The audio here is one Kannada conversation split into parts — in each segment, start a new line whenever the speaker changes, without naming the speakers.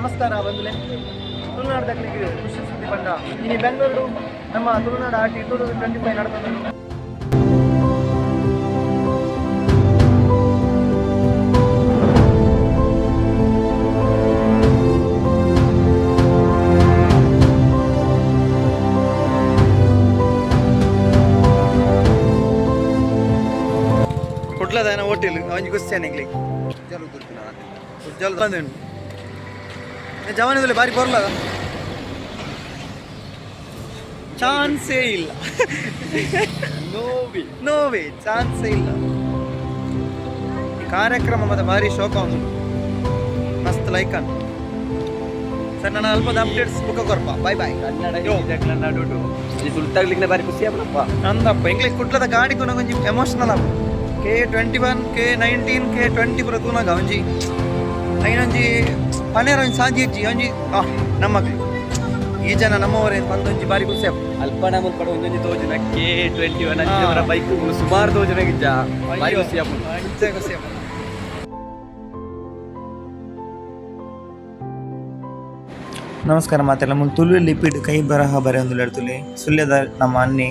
ನಮಸ್ಕಾರ ಬಂಧುಲೆ ತುಳುನಾಡು ಖುಷಿ ಸುದ್ದಿ ಬಂದ ಇನ್ನು ಬೆಂಗಳೂರು ನಮ್ಮ Tulunadu Aati two thousand twenty five ನಡೆದ ಹೋಟೆಲ್ ಅವನಿಗೆ ಗೊತ್ತೇನೆ ಜಲ್ ಬಂದೇನು? ಜವಾನಿದಲ್ಲಿ ಬಾರಿ ಬರಲ್ಲ ಚಾನ್ಸೇ ಇಲ್ಲ. ನೋವಿ ನೋವೇ ಚಾನ್ಸೇ ಇಲ್ಲ. ಈ ಕಾರ್ಯಕ್ರಮ ಮತ್ತೆ ಭಾರಿ ಶೋಕ ಉಂಟು ಮಸ್ತ್ ಲೈಕ್ ಅನ್ ಸರ್ ನನ್ನ ಅಲ್ಪದ ಅಪ್ಡೇಟ್ಸ್ ಬುಕ್ಕ ಕೊರಪ್ಪ ಬೈ ಬಾಯ್
ಈ ಸುಲ್ತಾಗ್ಲಿಕ್ಕೆ ಬಾರಿ ಖುಷಿ ಆಗ್ಬಿಡಪ್ಪ.
ನಂದಪ್ಪ ಇಂಗ್ಲೀಷ್ ಕುಟ್ಲದ ಗಾಡಿ ತುನ ಒಂಜಿ ಎಮೋಷನಲ್ ಆಗ K twenty one K nineteen K twenty ಪುರ ತೂನಾಗ ಒಂಜಿ ಐನೊಂಜಿ ಪನೇರ ಒಂಜಿ ಸಾಂಜಿ ಇಜ್ಜಿ ಒಂಜಿ ಆ ನಮ್ಮಕ್ಳು ಈ ಜನ ನಮ್ಮವರೇನು ಬಂದೊಂಜಿ ಬಾರಿ ಖುಷಿ ಆಗ
ಅಲ್ಪನ ಮುಲ್ಪಡ ಒಂದೊಂದು ತೋಜನ ಕೆ ಟ್ವೆಂಟಿ ಒನ್ ಅಂಚಿನವರ ಬೈಕ್ ಸುಮಾರು ತೋಜನ ಗಿಜ್ಜ. ಬಾರಿ ಖುಷಿ
ಆಗ ನಮಸ್ಕಾರ ಮಾತೆಲ್ಲ ಮುಂದೆ ತುಲು ಲಿಪಿಡ್ ಕೈ ಬರಹ ಬರೆ ಒಂದು ಹೇಳ್ತುಲಿ ಸುಲ್ಯದ ನಮ್ಮ ಅನ್ನಿ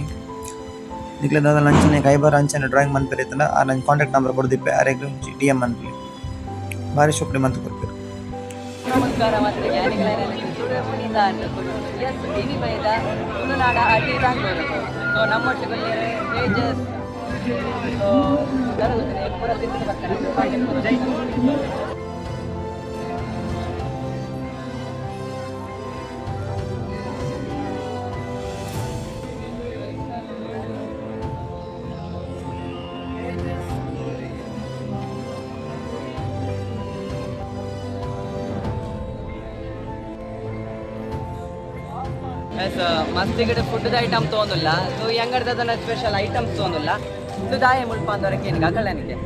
ನಿಕ್ಲೆದಾದ ಅಂಚನೆ ಲಂಚನೆ ಕೈ ಬರ ಅಂಚನೆ ಡ್ರಾಯಿಂಗ್ ಮಂತ್ ಬರೀತಲ್ಲ ಆ ನನ್ನ ಕಾಂಟ್ಯಾಕ್ಟ್ ನಂಬರ್ ಕೊಡ್ದಿಪ್ಪೆ ಆರೆಗ್ಲು ಡಿ ಎಂ ಅನ್ಲಿ ಭಾರಿ ಶುಕ್ರಿ ಮಂತ್ ಕೊಡ್ತೀರಿ
ನಮಸ್ಕಾರ ಮತ್ತು ಜ್ಞಾನಿಗಳಲ್ಲಿ ಪುನೀತ ಎಸ್ ಟಿವಿ ಬೈದ ತುಳುನಾಡ ಅಡ್ಡಿ ದಾಂಗೋರು ಸೊ ನಮ್ಮೊಟ್ಟಿಗೆ ತೇಜಸ್ ಸೊ ಪುರ ತಿಂದು ಎಸ್ ಫುಡ್ ಐಟಮ್ ತೊಗೊಂದಿಲ್ಲ ಸೊ ಹೆಂಗಡ್ದದನ್ನ ಸ್ಪೆಷಲ್ ಐಟಮ್ಸ್ ತೊಗೊಂದಿಲ್ಲ ಇದು ದಾಯ ಮುಲ್ಪ ಅಂದವರಕ್ಕೆ ಏನಿಗೆ ಅಕಳನಿಗೆ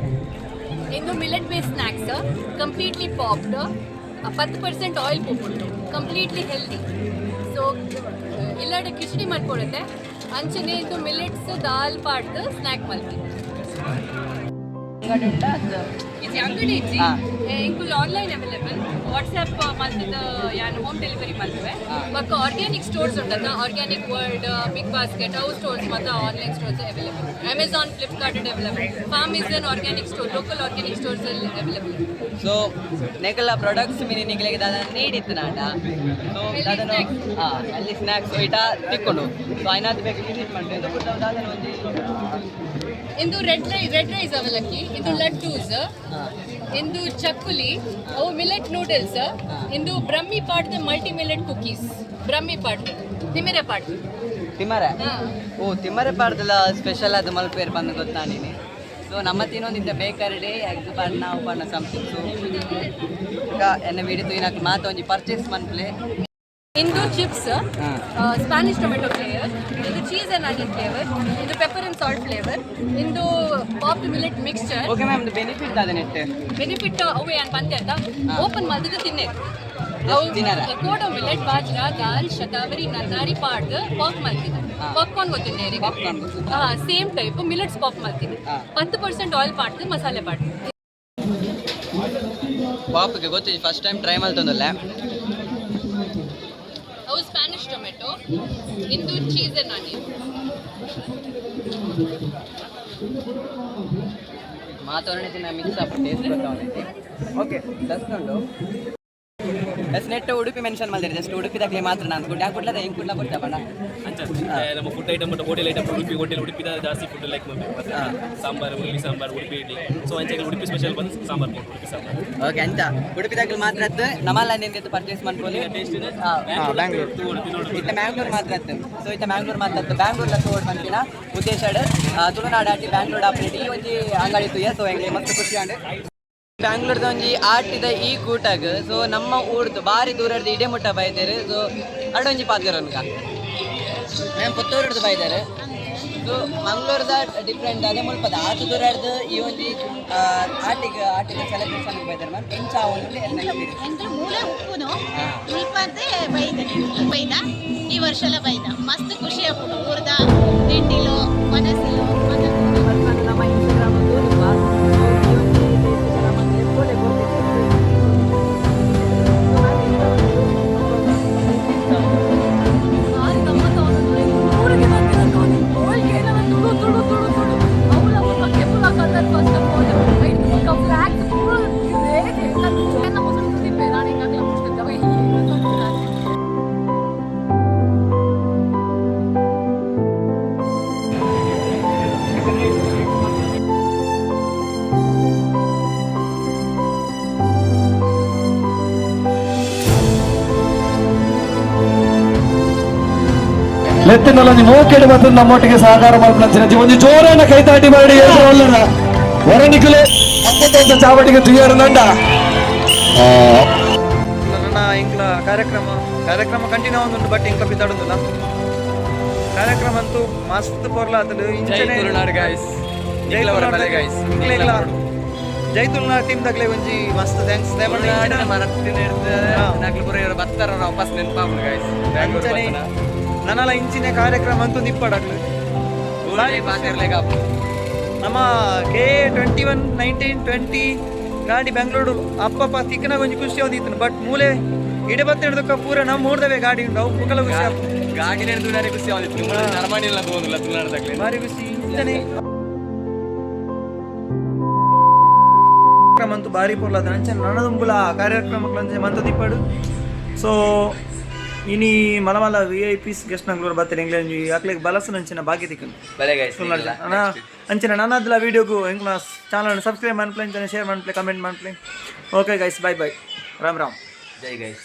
ಇಂದು millet base snacks completely popped ಹತ್ತು ಪರ್ಸೆಂಟ್ ಆಯಿಲ್ ಪೋಪುಂಟು ಕಂಪ್ಲೀಟ್ಲಿ ಹೆಲ್ದಿ ಸೊ ಎಲ್ಲಡೆ ಕಿಚಡಿ ಮಾಡ್ಕೊಡುತ್ತೆ ಅಂಚನೆ ಇದು ಮಿಲೆಟ್ಸ್ ದಾಲ್ ಪಾಡ್ದು ಸ್ನ್ಯಾಕ್ ಮಲ್ಪಿ. ಇದು ಅಂಗಡಿ. ಇಂಕುಲ್ ಆನ್ಲೈನ್ ಅವೈಲೇಬಲ್ ವಾಟ್ಸ್ಆ್ಯಪ್ ಮಲ್ತಿದ ಯಾನ್ ಹೋಮ್ ಡೆಲಿವರಿ ಮಲ್ತವೆ. ಮತ್ತು ಆರ್ಗ್ಯಾನಿಕ್ ಸ್ಟೋರ್ಸ್ ಉಂಟದ ಆರ್ಗ್ಯಾನಿಕ್ ವರ್ಲ್ಡ್ ಬಿಗ್ ಬಾಸ್ಕೆಟ್ ಅವು ಸ್ಟೋರ್ಸ್ ಮತ್ತು online stores available Amazon Flipkart available farm is an organic store local organic stores available
so ನೆಗಲ products ಮಿನಿ ನಿಗ್ಲಿಗೆ ದಾದ ನೀಡಿತ್ತು ನಾಟ. ಸೊ ಅದನ್ನು. ಹಾಂ ಅಲ್ಲಿ ಸ್ನ್ಯಾಕ್ಸ್ ಇಟ ತಿಕ್ಕೊಂಡು. ಸೊ ಐನಾದ್ ಬೇಕು ವಿಸಿಟ್ ಮಾಡ್ತೀವಿ. ಇಂದು
ರೆಡ್ ರೈ ರೆಡ್ ರೈಸ್ ಅವಲಕ್ಕಿ ಇದು ಲಡ್ಡೂಸ್ ಇಂದು ಚಕ್ಕುಲಿ ಅವು ಮಿಲೆಟ್ ನೂಡಲ್ಸ್ ಇಂದು ಬ್ರಹ್ಮಿ ಪಾಡ್ದ ಮಲ್ಟಿ ಮಿಲೆಟ್ ಕುಕೀಸ್ ಬ್ರಹ್ಮಿ ಪಾಟ್ ತಿಮಿರೆ
ಪಾಟ್
ತಿಮರೆ.
ಓ ತಿಮ್ಮರೆ ಪಾಡ್ದಲ್ಲ ಸ್ಪೆಷಲ್ ಅದು ಮಲ್ಪೇರ್ ಬಂದು ನೀನೆ? ಸೊ ನಮ್ಮ ತಿನ್ನೊಂದಿದ್ದ ಬೇಕರಿ ಎಗ್ ಬಣ್ಣ ಪಣ್ಣ ಸಮಥಿಂಗ್ ಸೊ ಈಗ ಎನ್ನ ವಿಡಿತು ಇನ್ನ ಮಾತು ಒಂಜಿ ಪರ್ಚೇಸ್ ಮನ್ಪ್ಲೆ
ಇಂದು chips
Spanish
Spanish tomato flavour ಇದು ಚೀಸ್ ಅಂಡ್ ಆನಿಯನ್ ಫ್ಲೇವರ್ ಇದು pepper and salt flavour into popped millet mixture.
Okay ma'am benefit ಅದ ನೆಟ್
ಬೆನಿಫಿಟ್ ಅವು ಏನು ಬಂದೆ ಅಂತ? ಓಪನ್ ಮಾಡಿದ್ರೆ ತಿನ್ನೆ? ಕೋಡೋ ಮಿಲೆಟ್ ಬಾಜ್ರಾ ದಾಲ್ ಶತಾವರಿ ನಜಾರಿ ಪಾಡ್ದ್ ಪಾಪ್
ಮಾಡ್ತೀನಿ.
ಪಾಪ್ಕಾರ್ನ್ ಗೊತ್ತಿದೆ
Popcorn ಗೊತ್ತು.
ಹಾ ಸೇಮ್ ಟೈಪ್ ಮಿಲೆಟ್ಸ್ ಪಾಪ್
ಮಾಡ್ತೀನಿ.
ಹತ್ತು ಪರ್ಸೆಂಟ್ ಆಯಿಲ್ ಪಾಡ್ದು ಮಸಾಲೆ ಪಾಡ್ದು
ಪಾಪ್ಗೆ ಗೊತ್ತಿದೆ ಫಸ್ಟ್ ಟೈಮ್ ಟ್ರೈ ಮಾಡ್ತಂದಲ್ಲ
ಅವು ಸ್ಪ್ಯಾನಿಷ್ ಟೊಮೆಟೊ ಇಂದು ಚೀಸ್ ಅಂಡ್ ಆನಿಯನ್
ಮಾತಾಡೋಣ ಮಿಕ್ಸ್ ಅಪ್ ಟೇಸ್ಟ್ ಗೊತ್ತಾಗೈತಿ ಓಕೆ ದಸ್ಕೊಂಡು ಎಸ್ ನೆಟ್ ಉಡುಪಿ ಮೆನ್ಷನ್ ಮಾಡಿದ್ರೆ ಜಸ್ಟ್ ಉಡುಪಿದಾಗಲೇ ಮಾತ್ರ ನಾನು ಗುಡ್ಡ ಕೊಡ್ಲದ ಹೆಂಗೆ ಕೊಡ್ಲ ಕೊಡ್ತಾ ಬಣ್ಣ.
ಅಂಚ ನಮ್ಮ ಫುಡ್ ಐಟಮ್ ಮತ್ತು ಹೋಟೆಲ್ ಐಟಮ್ ಉಡುಪಿ ಹೋಟೆಲ್ ಉಡುಪಿದ ಜಾಸ್ತಿ ಫುಡ್ ಲೈಕ್ ಮಾಡ್ಬೇಕು. ಸಾಂಬಾರು ಉರುಳಿ ಸಾಂಬಾರು ಉಡುಪಿ ಇಡ್ಲಿ. ಸೊ ಅಂಚೆ ಉಡುಪಿ ಸ್ಪೆಷಲ್ ಬಂದು ಸಾಂಬಾರು ಉಡುಪಿ ಸಾಂಬಾರು.
ಓಕೆ ಅಂತ ಉಡುಪಿದಾಗಲೇ ಮಾತ್ರ ಅದ್ದು ನಮಲ್ಲ ನಿನ್ಗೆ ಪರ್ಚೇಸ್ ಮಾಡ್ಕೊಳ್ಳಿ
ಟೇಸ್ಟ್ ಇದೆ?
ಹಾಂ.
ಬ್ಯಾಂಗ್ಳೂರ್ ಉಡುಪಿ ನೋಡು.
ಇತ್ತ ಮ್ಯಾಂಗ್ಳೂರ್ ಮಾತ್ರ ಅತ್ತು ಸೊ ಇತ್ತ ಮ್ಯಾಂಗ್ಳೂರ್ ಮಾತ್ರ ಅತ್ತು ಬ್ಯಾಂಗ್ಳೂರ್ ತೋಡ್ ಬಂದಿನ ಉದ್ದೇಶ ತುಳುನಾಡು ಆಟಿ ಬ್ಯಾಂಗ್ಳೂರ್ ಆಪರೇಟ್ ಈ ಒಂಜಿ ಅಂಗಡಿ ಇತ್ತು ಸೊ ಹೆಂಗೆ ಮಸ್ತ್ ಖುಷಿ ಆಂಡ್ ಬ್ಯಾಂಗ್ಳೂರ್ದ ಒಂಜಿ ಆಟಿದ ಈ ಕೂಟಾಗ ಸೊ ನಮ್ಮ ಊರ್ದು ಬಾರಿ ದೂರದ ಇಡೇ ಮುಟ್ಟ ಬೈದಾರೆ ಸೊ ಅಡೊಂಜಿ ಅನ್ಕ మేము ಪುತ್ತೂರದ್ದು ಬೈದಾರೆ. ಸೊ ಮಂಗ್ಳೂರ್ದ ಡಿಫ್ರೆಂಟ್ ಅದೇ ಮುಲ್ಪದ ದೂರ ದೂರದ್ದು ಈ ಒಂಜಿ ಆಟಿಗೆ, ಆಟಿದ ಸೆಲೆಬ್ರೇಷನ್ ಬೈದಾರೆ ಮ್ಯಾಮ್ ಎಂಚ ಒಂದು
ಮೂಲ ಉಪ್ಪುನು ಬೈದ ಬೈದ, ಈ ವರ್ಷಲ ಬೈದ. ಮಸ್ತ್ ಖುಷಿ ಆಗ್ಬೋದು ಊರ್ದ ತಿಂಡಿಲು, ಮನಸ್ಸಿಲು.
ಲೆತ್ತಿನಲ್ಲಿ ಮೋಕೆಡೆ ಮತ್ತು ನಮ್ಮೊಟ್ಟಿಗೆ ಸಹಕಾರ ಮಾಡ್ಕೊಂಡು ಒಂದು ಜೋರನ್ನ ಕೈತಾಟಿ ಮಾಡಿ ಒಳ್ಳೆದ ಹೊರನಿಕಲೆ ಅಪ್ಪತ್ತ ಚಾವಟಿಗೆ ತುಯ್ಯಾರ ನಂಡ
ನನ್ನ ಇಂಕ್ಲ ಕಾರ್ಯಕ್ರಮ ಕಾರ್ಯಕ್ರಮ ಕಂಟಿನ್ಯೂ ಆಗುಂಡು ಬಟ್ ಇಂಕ್ಲ ಬಿದ್ದಾಡುದಿಲ್ಲ ಕಾರ್ಯಕ್ರಮ ಅಂತೂ ಮಸ್ತ್ ಪೊರ್ಲಾತಲು
ಜೈ
ಇಂಚನೆ
ತುಳುನಾಡು ಗಾಯ್ಸ್
ಜೈ
ಅವರ
ತುಳುನಾಡು
ಬಲೆ ಗಾಯ್ಸ್
ಇಂಕ್ಲೆಗ್ಲ ಜೈ ತುಳುನಾಡು ಟೀಮ್ ದಾಗ್ಲೆ ಒಂಜಿ ಮಸ್ತ್ ಥ್ಯಾಂಕ್ಸ್
ತುಳುನಾಡಿನ ಮರತ್ತಿನ
ಇರ್ತದೆ
ನಾಲ್ಕು ಪುರ ಇವರು ಬರ್ತಾರ ನಾವು ವಾಪಸ್ ನೆನಪಾಗುದು ಗಾಯ್ಸ್
ನನ್ನಲ ಇಂಚಿನ ಕಾರ್ಯಕ್ರಮ ಅಂತೂ ನಿಪ್ಪಡಾಗ್ಲು ನಮ್ಮ K twenty one nineteen twenty ಗಾಡಿ ಬೆಂಗಳೂರು ಅಪ್ಪಪ್ಪ ತಿಕ್ಕನ ಒಂಜಿ ಖುಷಿ ಆದಿತ್ತು ಬಟ್ ಮೂಲೆ ಇಡಬತ್ತೆ ಹಿಡಿದಕ್ಕ ಪೂರ ನಮ್ಮ ಮೂಡ್ದವೆ ಗಾಡಿ ಉಂಟು ಅವು ಮುಖಲ ಖುಷಿ
ಗಾಡಿ ನೆನೆದು ನನಗೆ ಖುಷಿ ಆದಿತ್ತು ನಿಮ್ಮ ನರಮಾಣಿಲ್ಲ ತಗೊಂಡಿಲ್ಲ ತುಳುನಾಡದಾಗಲಿ
ಭಾರಿ ಖುಷಿ ಇಂಚನೆ. ಕಾರ್ಯಕ್ರಮ ಅಂತೂ ಭಾರಿ ಪೊರ್ಲಾದ ಅಂಚನೆ ನನ್ನದುಂಬುಲ ಕಾರ್ಯಕ್ರಮಗಳಂಚೆ ಮಂತದಿಪ್ಪಡು. ಸೊ ಇನಿ ಮಲಮಲ ವಿ ಐ ಪಿಸ್ ಗೆಸ್ಟ್ ನಂಗ್ಳೂರು ಬರ್ತಾರೆ ಇಂಗ್ಲೆಂಡ್ ಯಾಕ್ಲಿಗೆ ಬಲಸು ಅಂಚಿನ ಭಾಗ್ಯ ತಿಕ್ಕನು
ಬಲೆ
ಅಣ್ಣ ಅಂಚಿನ ನಾನಾದ್ಲ ವಿಡಿಯೋಗೂ ಎಂಕ್ಲ ಚಾನಲ್ ಸಬ್ಸ್ಕ್ರೈಬ್ ಮಾಡ್ಪ್ಲೆ ಶೇರ್ ಮಾಡ್ಪ್ಲೆ comment ಮಾಡ್ಪ್ಲೆ. Okay guys bye bye Ram Ram.
ಜೈ ಗೈಸ್